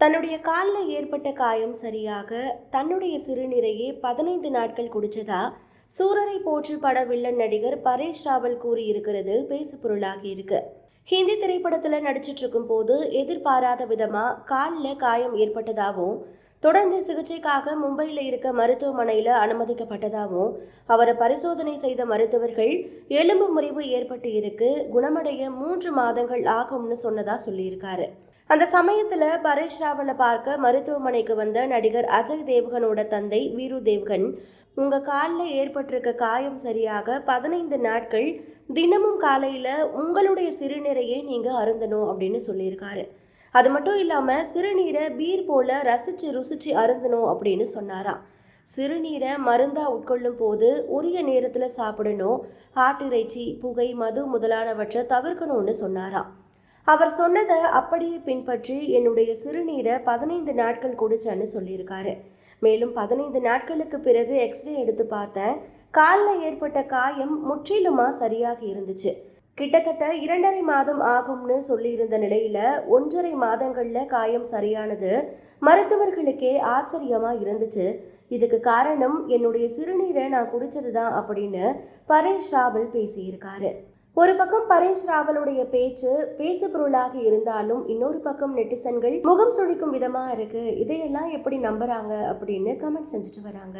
தன்னுடைய காலில் ஏற்பட்ட காயம் சரியாக தன்னுடைய சிறுநீரையே பதினைந்து நாட்கள் குடிச்சதா? சூரரை போற்று பட வில்லன் நடிகர் பரேஷ் ராவல் கூறியிருக்கிறது பேசுபொருளாகி இருக்கு. ஹிந்தி திரைப்படத்தில் நடிச்சிட்டு இருக்கும்போது எதிர்பாராத விதமாக காலில் காயம் ஏற்பட்டதாகவும் தொடர்ந்து சிகிச்சைக்காக மும்பையில் இருக்க மருத்துவமனையில் அனுமதிக்கப்பட்டதாகவும் அவரை பரிசோதனை செய்த மருத்துவர்கள் எலும்பு முறிவு ஏற்பட்டு இருக்கு குணமடைய மூன்று மாதங்கள் ஆகும்னு சொன்னதா சொல்லியிருக்காரு. அந்த சமயத்தில் பரேஷ் ராவலை பார்க்க மருத்துவமனைக்கு வந்த நடிகர் அஜய் தேவ்கனோட தந்தை வீரு தேவ்கன் உங்கள் காலில் ஏற்பட்டிருக்க காயம் சரியாக பதினைந்து நாட்கள் தினமும் காலையில் உங்களுடைய சிறுநீரையே நீங்கள் அருந்தணும் அப்படின்னு சொல்லியிருக்காரு. அது மட்டும் இல்லாமல் சிறுநீரை பீர் போல் ரசித்து ருசித்து அருந்தணும் அப்படின்னு சொன்னாராம். சிறுநீரை மருந்தாக உட்கொள்ளும் போது உரிய நேரத்தில் சாப்பிடணும் ஆட்டிறைச்சி புகை மது முதலானவற்றை தவிர்க்கணும்னு சொன்னாராம். அவர் சொன்னதை அப்படியே பின்பற்றி என்னுடைய சிறுநீரை பதினைந்து நாட்கள் குடிச்சேன்னு சொல்லியிருக்காரு. மேலும் பதினைந்து நாட்களுக்கு பிறகு எக்ஸ்ரே எடுத்து பார்த்தேன். காலில் ஏற்பட்ட காயம் முற்றிலுமாக சரியாக இருந்துச்சு. கிட்டத்தட்ட இரண்டரை மாதம் ஆகும்னு சொல்லியிருந்த நிலையில் ஒன்றரை மாதங்களில் காயம் சரியானது மருத்துவர்களுக்கே ஆச்சரியமாக இருந்துச்சு. இதுக்கு காரணம் என்னுடைய சிறுநீரை நான் குடிச்சது தான் அப்படின்னு பரேஷ் ராவல் பேசியிருக்காரு. ஒரு பக்கம் பரேஷ் ராவலுடைய பேச்சு பேசு பொருளாக இருந்தாலும் இன்னொரு பக்கம் நெட்டிசன்கள் முகம் சுழிக்கும் விதமா இருக்கு. இதையெல்லாம் எப்படி நம்புறாங்க அப்படின்னு கமெண்ட் செஞ்சுட்டு வராங்க.